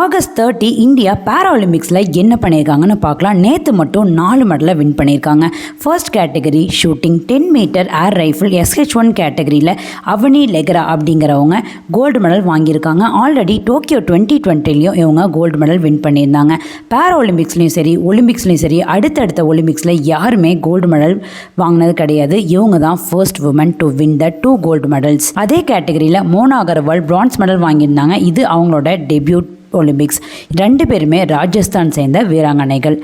August thirty India பேராலிம்பிக்ஸில் என்ன பண்ணியிருக்காங்கன்னு பார்க்கலாம். நேற்று மட்டும் நாலு மெடலை வின் பண்ணியிருக்காங்க. First category shooting ten metre air rifle SH one கேட்டகரியில் அவனி லெக்ரா அப்படிங்கிறவங்க கோல்டு மெடல் வாங்கியிருக்காங்க. ஆல்ரெடி டோக்கியோ டுவெண்ட்டி டுவெண்ட்டிலையும் இவங்க கோல்டு மெடல் வின் பண்ணியிருந்தாங்க. பேராலிம்பிக்ஸ்லையும் சரி ஒலிம்பிக்ஸ்லையும் சரி அடுத்தடுத்த ஒலிம்பிக்ஸில் யாருமே கோல்டு மெடல் வாங்கினது கிடையாது. இவங்க தான் first woman to win the two gold medals அதே கேட்டகரியில் மோனா அகர்வால் பிரான்ஸ் மெடல் வாங்கியிருந்தாங்க. இது அவங்களோட டெபியூட் ஒலிம்பிக்ஸ் ரெண்டு பேருமே ராஜஸ்தான் சேர்ந்த வீராங்கனைகள்.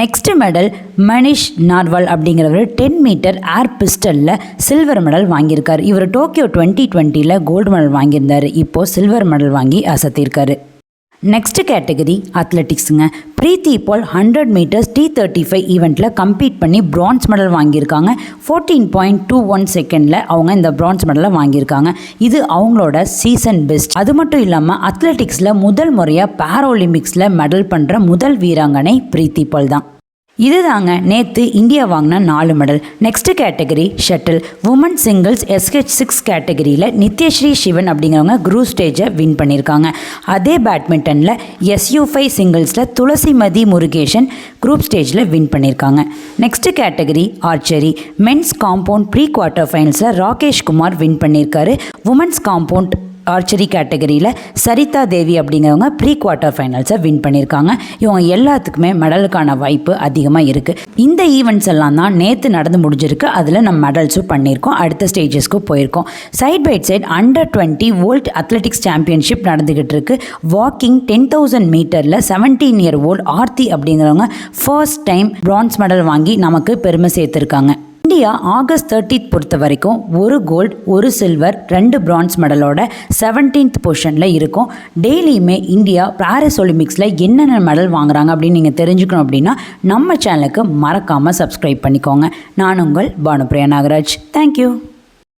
நெக்ஸ்ட் மெடல் மனிஷ் நார்வால் அப்படிங்கிறவர் டென் மீட்டர் ஏர் பிஸ்டலில் சில்வர் மெடல் வாங்கியிருக்கார். இவர் டோக்கியோ டுவெண்ட்டி டுவெண்ட்டியில் கோல்டு மெடல் வாங்கியிருந்தார். இப்போது சில்வர் மெடல் வாங்கி அசத்தியிருக்காரு next category அத்லெட்டிக்ஸுங்க Preethi Pal hundred metres T thirty five ஈவெண்ட்டில் கம்ப்ளீட் பண்ணி பிரான்ஸ் மெடல் வாங்கியிருக்காங்க. ஃபோர்டீன் பாயிண்ட் டூ ஒன் செகண்டில் அவங்க இந்த பிரான்ஸ் மெடலை வாங்கியிருக்காங்க. இது அவங்களோட சீசன் பெஸ்ட் அது மட்டும் இல்லாமல் அத்லெட்டிக்ஸில் முதல் முறையாக பேராலிம்பிக்ஸில் மெடல் பண்ணுற முதல் வீராங்கனை பிரீத்தி பால் தான். இதுதாங்க நேற்று இந்தியா வாங்கின நாலு medal next category shuttle women singles SH six கேட்டகரியில் நித்யஸ்ரீ சிவன் அப்படிங்கிறவங்க குரூப் ஸ்டேஜை வின் பண்ணியிருக்காங்க அதே பேட்மிண்டனில் எஸ்யூ ஃபைவ் சிங்கிள்ஸில் துளசிமதி முருகேஷன் குரூப் ஸ்டேஜில் வின் பண்ணியிருக்காங்க next category archery men's compound pre quarter ஃபைனல்ஸில் Rakesh Kumar win பண்ணியிருக்காரு உமன்ஸ் காம்பவுண்ட் ஆர்ச்சரி கேட்டகரியில் சரிதா தேவி அப்படிங்கிறவங்க ப்ரீ குவார்ட்டர் ஃபைனல்ஸை வின் பண்ணியிருக்காங்க. இவங்க எல்லாத்துக்குமே மெடலுக்கான வாய்ப்பு அதிகமாக இருக்குது இந்த ஈவெண்ட்ஸ் எல்லாம் தான் நேற்று நடந்து முடிஞ்சிருக்கு. அதில் நம்ம மெடல்ஸும் பண்ணியிருக்கோம். அடுத்த ஸ்டேஜஸ்க்கு போயிருக்கோம். Side by side under twenty world athletics championship நடந்துக்கிட்டு இருக்கு. வாக்கிங் டென் தௌசண்ட் மீட்டரில் செவன்டீன் இயர் ஓல்டு ஆர்த்தி அப்படிங்கிறவங்க ஃபர்ஸ்ட் டைம் பிரான்ஸ் மெடல் வாங்கி நமக்கு பெருமை சேர்த்துருக்காங்க. இந்தியா ஆகஸ்ட் தேர்ட்டீத் பொறுத்த வரைக்கும் ஒரு கோல்டு ஒரு சில்வர் ரெண்டு பிரான்ஸ் மெடலோட செவன்டீன்த் பொசிஷனில் இருக்கும். டெய்லியுமே இந்தியா பாரிஸ் ஒலிம்பிக்ஸில் என்னென்ன மெடல் வாங்குறாங்க அப்படின்னு நீங்கள் தெரிஞ்சுக்கணும் அப்படின்னா நம்ம சேனலுக்கு மறக்காமல் சப்ஸ்கிரைப் பண்ணிக்கோங்க. நான் உங்கள் பானுப்ரியா நாகராஜ். தேங்க்யூ